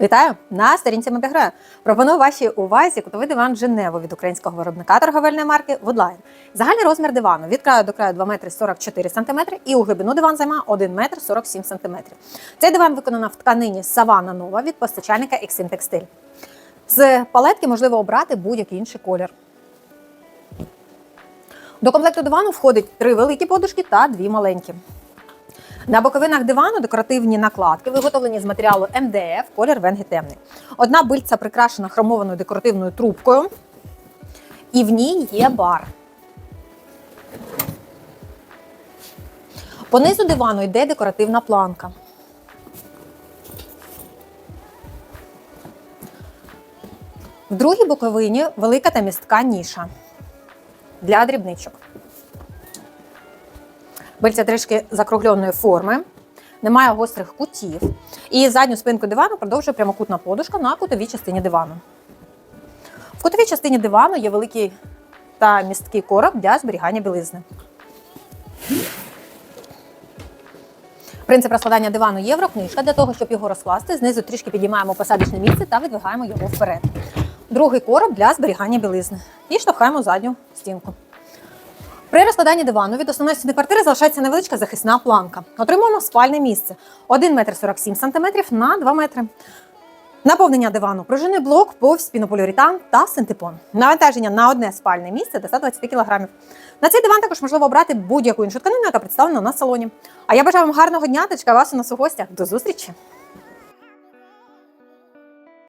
Вітаю на сторінці Мебігра. Пропоную вашій увазі кутовий диван Женево від українського виробника торговельної марки Woodline. Загальний розмір дивану від краю до краю 2 метри 44 сантиметри і у глибину диван займає 1 метр 47 сантиметрів. Цей диван виконано в тканині Савана Нова від постачальника Exim Textile. З палетки можливо обрати будь-який інший колір. До комплекту дивану входить три великі подушки та дві маленькі. На боковинах дивану декоративні накладки, виготовлені з матеріалу МДФ, колір венги темний. Одна бильця прикрашена хромованою декоративною трубкою, і в ній є бар. Понизу дивану йде декоративна планка. В другій боковині велика та містка ніша для дрібничок. Бильця трішки закругленої форми, немає гострих кутів. І задню спинку дивану продовжує прямокутна подушка на кутовій частині дивану. В кутовій частині дивану є великий та місткий короб для зберігання білизни. Принцип розкладання дивану єврокнижка. Для того, щоб його розкласти, знизу трішки підіймаємо посадочне місце та видвигаємо його вперед. Другий короб для зберігання білизни. І штовхаємо задню стінку. При розкладанні дивану від основної стіни квартири залишається невеличка захисна планка. Отримуємо спальне місце 1 метр 47 сантиметрів на 2 метри. Наповнення дивану пружинний блок, повз пінополіуретан та синтепон. Навантаження на одне спальне місце до 120 кг. На цей диван також можливо обрати будь-яку іншу тканину, яка представлена на салоні. А я бажаю вам гарного дня та чекаю вас у нас у гостях. До зустрічі!